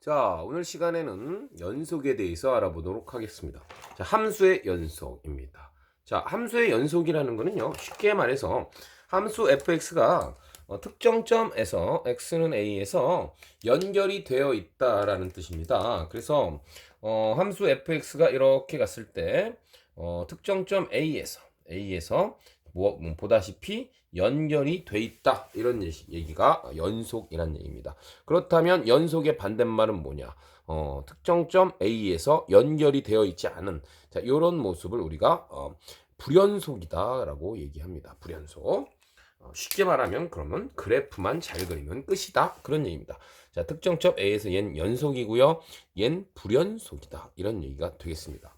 자, 오늘 시간에는 연속에 대해서 알아보도록 하겠습니다. 자, 함수의 연속입니다. 자, 함수의 연속이라는 거는요, 쉽게 말해서 함수 fx가 어, 특정 점에서 x는 a에서 연결이 되어 있다라는 뜻입니다. 그래서 어, 함수 fx가 이렇게 갔을 때 어, 특정 점 a에서 a에서 뭐, 음, 보다시피 연결이 돼 있다 이런 얘기- 얘기가 연속이란 얘기입니다. 그렇다면 연속의 반대말은 뭐냐? 어, 특정점 A에서 연결이 되어 있지 않은 자 이런 모습을 우리가 어, 불연속이다라고 얘기합니다. 불연속. 어, 쉽게 말하면 그러면 그래프만 잘 그리면 끝이다 그런 얘기입니다. 자 특정점 A에서 얜 연속이고요, 얜 불연속이다 이런 얘기가 되겠습니다.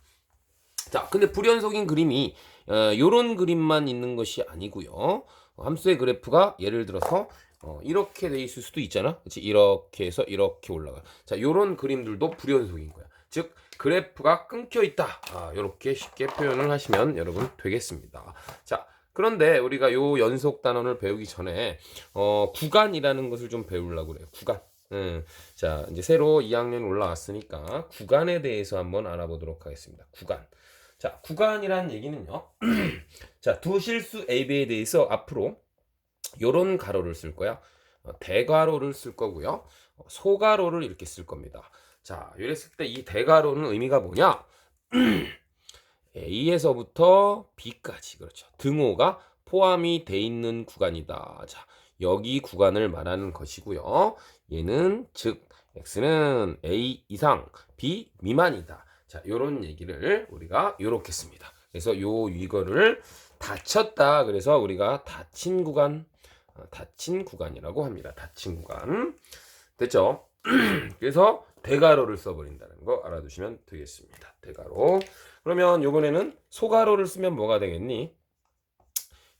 자, 근데 불연속인 그림이 어, 요런 그림만 있는 것이 아니고요. 어, 함수의 그래프가 예를 들어서 어, 이렇게 돼 있을 수도 있잖아. 그렇지? 이렇게 해서 이렇게 올라가. 자, 요런 그림들도 불연속인 거야. 즉 그래프가 끊겨 있다. 아, 요렇게 쉽게 표현을 하시면 여러분 되겠습니다. 자, 그런데 우리가 요 연속 단원을 배우기 전에 어, 구간이라는 것을 좀 배우려고 그래요. 구간. 음, 자, 이제 새로 2학년 올라왔으니까 구간에 대해서 한번 알아보도록 하겠습니다. 구간. 자, 구간이란 얘기는요. 자, 두 실수 A, B에 대해서 앞으로 요런 가로를 쓸 거야. 어, 대가로를 쓸 거고요. 어, 소가로를 이렇게 쓸 겁니다. 자, 이랬을 때 이 대가로는 의미가 뭐냐? A에서부터 B까지 그렇죠. 등호가 포함이 돼 있는 구간이다. 자, 여기 구간을 말하는 것이고요. 얘는 즉 x는 a 이상 b 미만이다. 자, 요런 얘기를 우리가 요렇게 씁니다. 그래서 요 이거를 닫혔다. 그래서 우리가 닫힌 구간, 어, 닫힌 구간이라고 합니다. 닫힌 구간. 됐죠? 그래서 대가로를 써버린다는 거 알아두시면 되겠습니다. 대가로. 그러면 요번에는 소가로를 쓰면 뭐가 되겠니?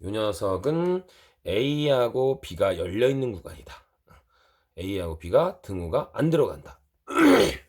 요 녀석은 A하고 B가 열려 있는 구간이다. A하고 B가 등호가 안 들어간다.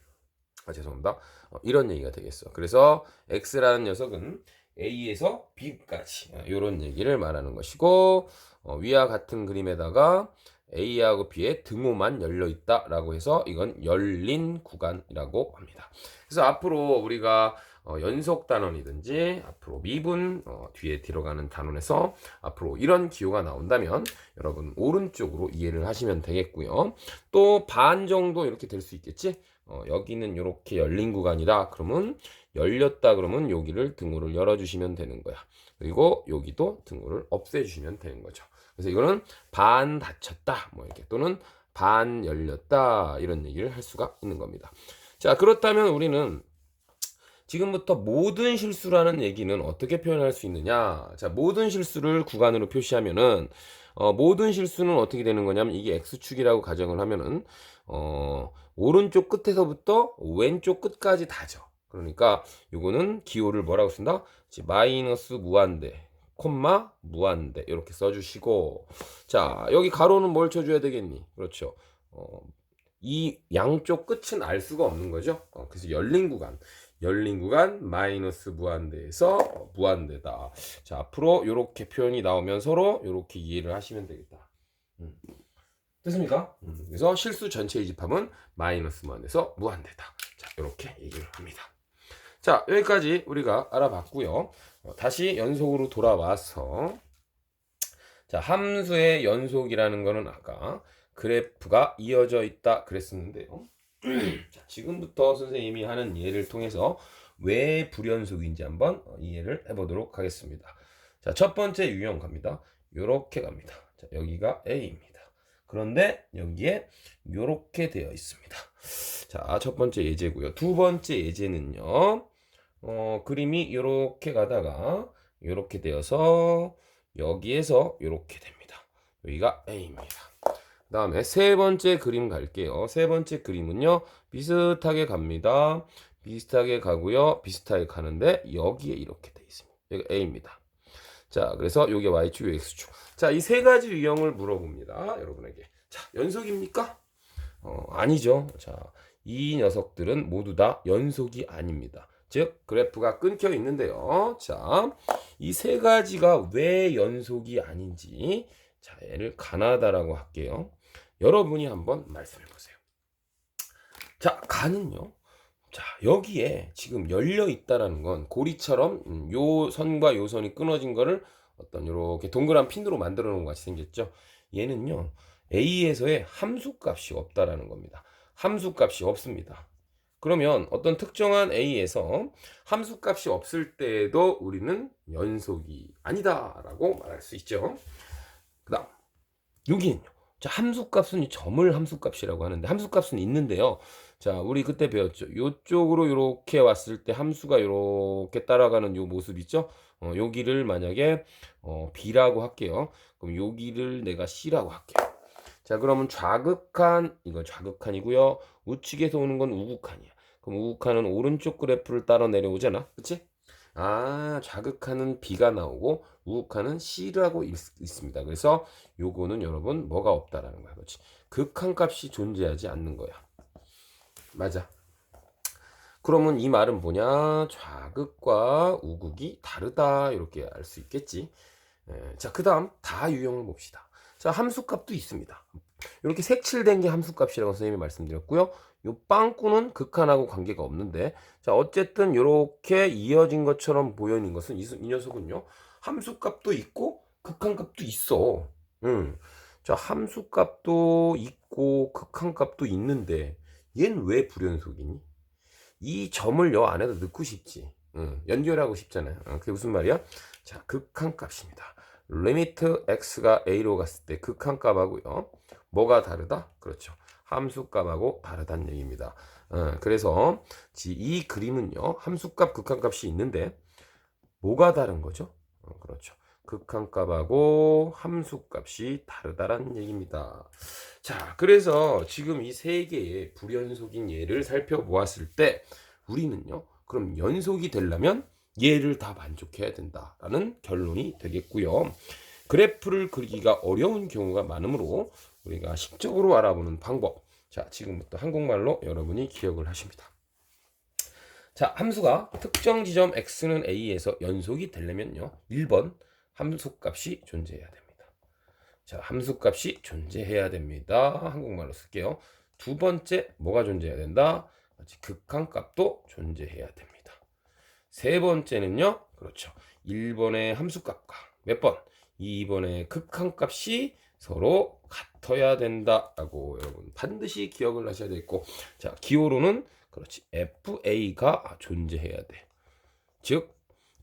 아, 죄송합니다. 어, 이런 얘기가 되겠어. 그래서 X라는 녀석은 A에서 B까지 이런 얘기를 말하는 것이고 어, 위와 같은 그림에다가 A하고 B의 등호만 열려 있다라고 해서 이건 열린 구간이라고 합니다. 그래서 앞으로 우리가 어, 연속 단원이든지 앞으로 미분 어, 뒤에 들어가는 단원에서 앞으로 이런 기호가 나온다면 여러분 오른쪽으로 이해를 하시면 되겠고요. 또 반 정도 이렇게 될 수 있겠지? 어, 여기는 이렇게 열린 구간이다. 그러면 열렸다 그러면 여기를 등호를 열어주시면 되는 거야. 그리고 여기도 등호를 없애주시면 되는 거죠. 그래서 이거는 반 닫혔다. 뭐 이렇게 또는 반 열렸다. 이런 얘기를 할 수가 있는 겁니다. 자, 그렇다면 우리는 지금부터 모든 실수라는 얘기는 어떻게 표현할 수 있느냐? 자, 모든 실수를 구간으로 표시하면은 어, 모든 실수는 어떻게 되는 거냐면 이게 x축이라고 가정을 하면은 어, 오른쪽 끝에서부터 왼쪽 끝까지 다죠. 그러니까 요거는 기호를 뭐라고 쓴다? 지- 마이너스 무한대, 콤마 무한대 이렇게 써주시고 자 여기 가로는 뭘 쳐줘야 되겠니? 그렇죠. 어, 이 양쪽 끝은 알 수가 없는 거죠. 어, 그래서 열린 구간, 열린 구간 마이너스 무한대에서 어, 무한대다. 자 앞으로 이렇게 표현이 나오면 서로 이렇게 이해를 하시면 되겠다. 음. 됐습니까? 음, 그래서 실수 전체의 집합은 마이너스 무한대에서 무한대다. 자 이렇게 얘기를 합니다. 자 여기까지 우리가 알아봤고요. 어, 다시 연속으로 돌아와서 자 함수의 연속이라는 거는 아까 그래프가 이어져 있다 그랬었는데요. 자, 지금부터 선생님이 하는 예를 통해서 왜 불연속인지 한번 어, 이해를 해보도록 하겠습니다. 자, 첫 번째 유형 갑니다. 요렇게 갑니다. 자, 여기가 A입니다. 그런데 여기에 요렇게 되어 있습니다. 자, 첫 번째 예제고요. 두 번째 예제는요. 어, 그림이 요렇게 가다가 요렇게 되어서 여기에서 요렇게 됩니다. 여기가 A입니다. 그 다음에 세 번째 그림 갈게요. 세 번째 그림은요, 비슷하게 갑니다. 비슷하게 가고요. 비슷하게 가는데, 여기에 이렇게 돼 있습니다. 여기 A입니다. 자, 그래서 요게 Y축, 요 X축. 자, 이 세 가지 유형을 물어봅니다. 여러분에게. 자, 연속입니까? 어, 아니죠. 자, 이 녀석들은 모두 다 연속이 아닙니다. 즉, 그래프가 끊겨 있는데요. 자, 이 세 가지가 왜 연속이 아닌지, 자, 얘를 가나다라고 할게요. 여러분이 한번 말씀해 보세요. 자, 가는요. 자, 여기에 지금 열려 있다라는 건 고리처럼 음, 요 선과 요 선이 끊어진 거를 어떤 요렇게 동그란 핀으로 만들어 놓은 것 같이 생겼죠. 얘는요. A에서의 함수 값이 없다라는 겁니다. 함수 값이 없습니다. 그러면 어떤 특정한 A에서 함수 값이 없을 때에도 우리는 연속이 아니다라고 말할 수 있죠. 그다음 여기는요. 자, 함수 값은 이 점을 함수 값이라고 하는데 함수 값은 있는데요. 자, 우리 그때 배웠죠. 요쪽으로 이렇게 왔을 때 함수가 이렇게 따라가는 요 모습 있죠? 어, 여기를 만약에 어, B라고 할게요. 그럼 여기를 내가 C라고 할게요. 자, 그러면 좌극한 이거 좌극한이고요. 우측에서 오는 건 우극한이야. 그럼 우극한은 오른쪽 그래프를 따라 내려오잖아. 그치? 아, 좌극한은 B가 나오고 우극한은 C라고 있, 있습니다. 그래서 요거는 여러분 뭐가 없다라는 거야. 그렇지? 극한 값이 존재하지 않는 거야. 맞아. 그러면 이 말은 뭐냐? 좌극과 우극이 다르다. 이렇게 알 수 있겠지. 예, 자, 그 다음 다 유형을 봅시다. 자, 함수값도 있습니다. 이렇게 색칠된 게 함수값이라고 선생님이 말씀드렸고요. 요 빵꾸는 극한하고 관계가 없는데, 자, 어쨌든 이렇게 이어진 것처럼 보여진 것은 이, 이 녀석은요, 함수값도 있고 극한값도 있어. 음. 자, 함수값도 있고 극한값도 있는데, 얘는 왜 불연속이니? 이 점을 여 안에다 넣고 싶지. 응, 연결하고 싶잖아요. 어, 그게 무슨 말이야? 자, 극한값입니다. 리미트 x가 a로 갔을 때 극한값하고요. 뭐가 다르다? 그렇죠. 함수값하고 다르다는 얘기입니다. 어, 그래서 이 그림은요. 함수값, 극한값이 있는데 뭐가 다른 거죠? 어, 그렇죠. 극한값하고 함수값이 다르다라는 얘기입니다. 자, 그래서 지금 이 세 개의 불연속인 예를 살펴보았을 때 우리는요. 그럼 연속이 되려면 얘를 다 만족해야 된다라는 결론이 되겠고요. 그래프를 그리기가 어려운 경우가 많으므로 우리가 식적으로 알아보는 방법. 자, 지금부터 한국말로 여러분이 기억을 하십니다. 자, 함수가 특정 지점 x는 a에서 연속이 되려면요. 1번 함수값이 존재해야 됩니다. 자, 함수값이 존재해야 됩니다. 한국말로 쓸게요. 두 번째 뭐가 존재해야 된다? 극한값도 존재해야 됩니다. 세 번째는요. 그렇죠. 1번의 함수값과 몇 번? 2번의 극한값이 서로 같아야 된다라고 여러분 반드시 기억을 하셔야 되겠고 자 기호로는 그렇지 FA가 존재해야 돼. 즉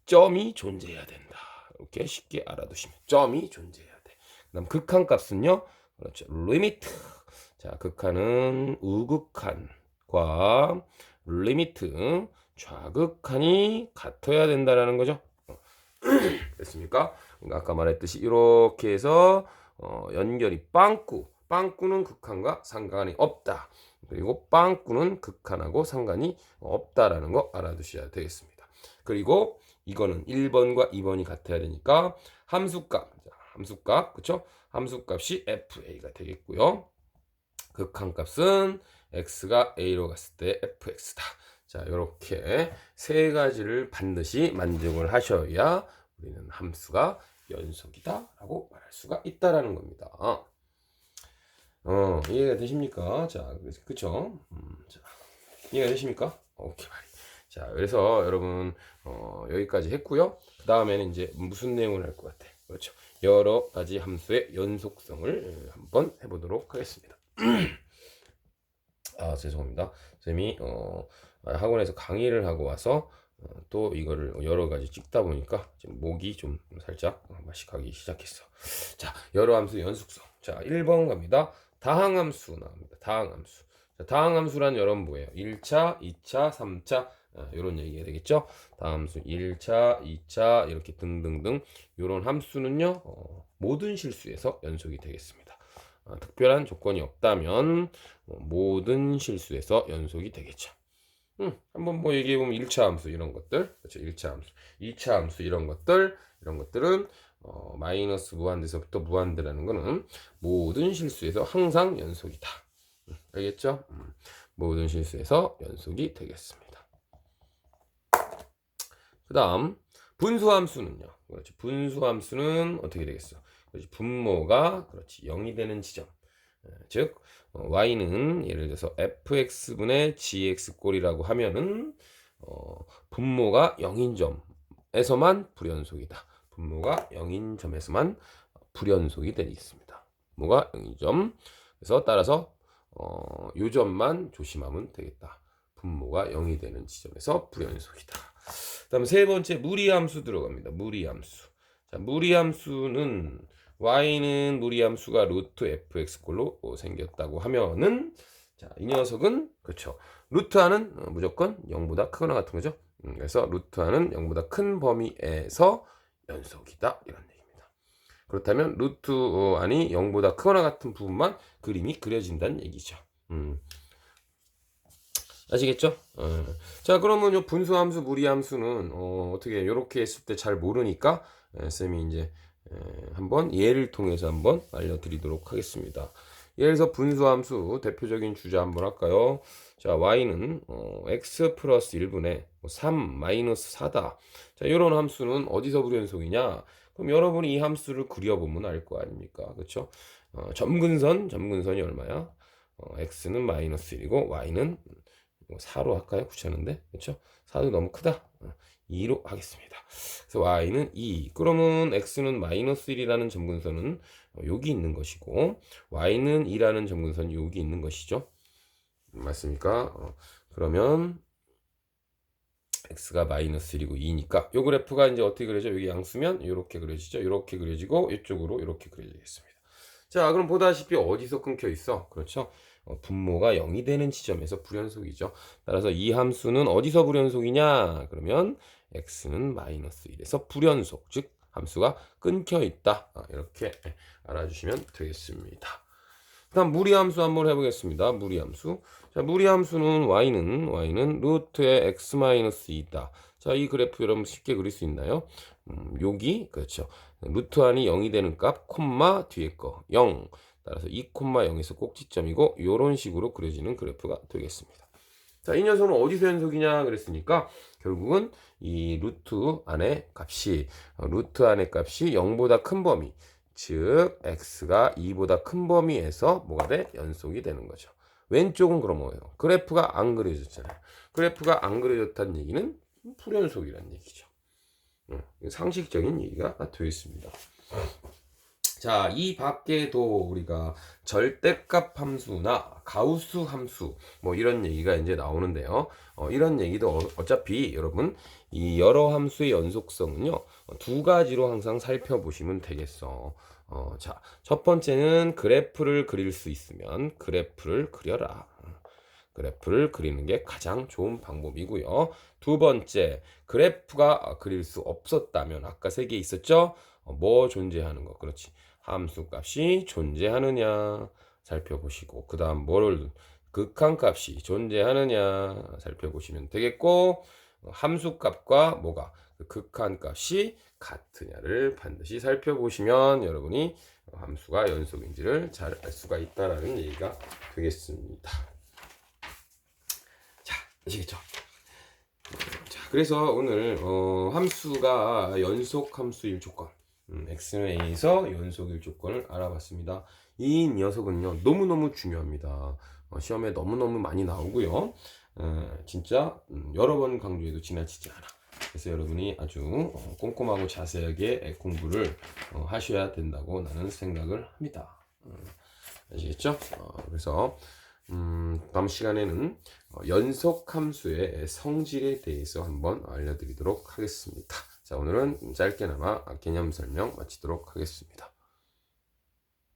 점이 존재해야 된다. 이렇게 쉽게 알아두시면 점이 존재해야 돼. 그다음 극한값은요. 그렇죠. 리미트. 자 극한은 우극한과 리미트 좌극한이 같아야 된다라는 거죠. 어. 됐습니까? 그러니까 아까 말했듯이 이렇게 해서 어, 연결이 빵꾸. 빵꾸는 극한과 상관이 없다. 그리고 빵꾸는 극한하고 상관이 없다라는 거 알아두셔야 되겠습니다. 그리고 이거는 1번과 2번이 같아야 되니까 함수값, 함수값, 그쵸? 함수값이 FA가 되겠고요. 극한값은 x가 a로 갔을 때 fx다. 자, 이렇게 세 가지를 반드시 만족을 하셔야 우리는 함수가 연속이다라고 말할 수가 있다라는 겁니다. 어, 이해가 되십니까? 자, 그쵸? 음, 자, 이해가 되십니까? 오케이, 말이. 자, 그래서 여러분, 어, 여기까지 했고요. 그 다음에는 이제 무슨 내용을 할 것 같아? 그렇죠. 여러 가지 함수의 연속성을 한번 해보도록 하겠습니다. 아, 죄송합니다. 쌤이, 어, 학원에서 강의를 하고 와서 어, 또 이거를 여러 가지 찍다 보니까 목이 좀 살짝 가기 시작했어. 자, 여러 함수 연속성. 자, 1번 갑니다. 다항함수 나옵니다. 다항함수. 자, 다항함수란 여러분 뭐예요? 1차, 2차, 3차 아, 이런 얘기가 되겠죠. 다함수 1차, 2차 이렇게 등등등 이런 함수는요 어, 모든 실수에서 연속이 되겠습니다. 아, 특별한 조건이 없다면 어, 모든 실수에서 연속이 되겠죠. 음, 한번 뭐 얘기해 보면 1차 함수 이런 것들, 그렇죠? 1차 함수, 2차 함수 이런 것들, 이런 것들은 어, 마이너스 무한대에서부터 무한대라는 거는 모든 실수에서 항상 연속이다. 음, 알겠죠? 음, 모든 실수에서 연속이 되겠습니다. 그 다음 분수함수는요. 그렇지. 분수함수는 어떻게 되겠어? 그렇지. 분모가 그렇지 0이 되는 지점. 예, 즉 어, y는 예를 들어서 fx분의 gx 꼴이라고 하면은 어, 분모가 0인 점에서만 불연속이다. 분모가 0인 점에서만 불연속이 되겠습니다. 분모가 0인 점. 그래서 따라서 어, 요 점만 조심하면 되겠다. 분모가 0이 되는 지점에서 불연속이다. 다음 세 번째 무리함수 들어갑니다. 무리함수. 자, 무리함수는 y는 무리함수가 루트 fx 꼴로 생겼다고 하면은 자, 이 녀석은 그렇죠. 루트 하는 어, 무조건 0보다 크거나 같은 거죠. 음, 그래서 루트 하는 0보다 큰 범위에서 연속이다 이런 얘기입니다. 그렇다면 루트 어, 안이 0보다 크거나 같은 부분만 그림이 그려진다는 얘기죠. 음. 아시겠죠? 어. 자 그러면 요 분수함수 무리함수는 어, 어떻게 이렇게 했을 때 잘 모르니까 에, 쌤이 이제 에, 한번 예를 통해서 한번 알려드리도록 하겠습니다. 예를 들어서 분수함수 대표적인 주제 한번 할까요? 자 y는 어, x 플러스 1분의 3 마이너스 4다. 자 이런 함수는 어디서 불연속이냐? 그럼 여러분이 이 함수를 그려보면 알 거 아닙니까? 그렇죠? 어, 점근선 점근선이 얼마야? 어, x는 마이너스 1이고 y는 4로 할까요? 귀찮은데. 그렇죠? 4도 너무 크다. 어, 2로 하겠습니다. 그래서 y는 2. 그러면 x는 마이너스 1이라는 점근선은 어, 여기 있는 것이고 y는 2라는 점근선이 여기 있는 것이죠. 맞습니까? 어, 그러면 x가 마이너스 1이고 2니까 요 그래프가 이제 어떻게 그려져? 여기 양수면 이렇게 그려지죠. 이렇게 그려지고 이쪽으로 이렇게 그려지겠습니다. 자, 그럼 보다시피 어디서 끊겨 있어? 그렇죠? 어, 분모가 0이 되는 지점에서 불연속이죠. 따라서 이 함수는 어디서 불연속이냐? 그러면 x는 마이너스 1에서 불연속, 즉 함수가 끊겨 있다. 아, 이렇게 알아주시면 되겠습니다. 다음 무리함수 한번 해보겠습니다. 무리함수. 자, 무리함수는 y는 y는 루트의 x 마이너스 2다. 자, 이 그래프 여러분 쉽게 그릴 수 있나요? 음, 여기 그렇죠. 루트 안이 0이 되는 값, 콤마 뒤에 거 0. 따라서 2 콤마 0에서 꼭지점이고 이런 식으로 그려지는 그래프가 되겠습니다. 자, 이 녀석은 어디서 연속이냐 그랬으니까 결국은 이 루트 안의 값이 어, 루트 안의 값이 0보다 큰 범위 즉 x가 2보다 큰 범위에서 뭐가 돼? 연속이 되는 거죠. 왼쪽은 그럼 뭐예요? 그래프가 안 그려졌잖아요. 그래프가 안 그려졌다는 얘기는 불연속이라는 얘기죠. 음, 상식적인 얘기가 되어 있습니다. 자, 이 밖에도 우리가 절대값 함수나 가우스 함수 뭐 이런 얘기가 이제 나오는데요. 어, 이런 얘기도 어, 차피 여러분 이 여러 함수의 연속성은요 두 가지로 항상 살펴보시면 되겠어. 어, 자, 첫 번째는 그래프를 그릴 수 있으면 그래프를 그려라. 그래프를 그리는 게 가장 좋은 방법이고요. 두 번째, 그래프가 그릴 수 없었다면 아까 세 개 있었죠? 어, 뭐 존재하는 거. 그렇지. 함수 값이 존재하느냐 살펴보시고 그 다음 뭐를 극한 값이 존재하느냐 살펴보시면 되겠고 함수 값과 뭐가 그 극한 값이 같으냐를 반드시 살펴보시면 여러분이 함수가 연속인지를 잘 알 수가 있다라는 얘기가 되겠습니다. 자, 아시겠죠? 자, 그래서 오늘 어, 함수가 연속 함수일 조건 음, a에서 연속일 조건을 알아봤습니다. 이 녀석은요 너무너무 중요합니다. 어, 시험에 너무너무 많이 나오고요. 어, 진짜 음, 여러 번 강조해도 지나치지 않아. 그래서 여러분이 아주 어, 꼼꼼하고 자세하게 공부를 어, 하셔야 된다고 나는 생각을 합니다. 어, 아시겠죠? 어, 그래서 음, 다음 시간에는 어, 연속 함수의 성질에 대해서 한번 알려드리도록 하겠습니다. 자, 오늘은 짧게나마 개념 설명 마치도록 하겠습니다.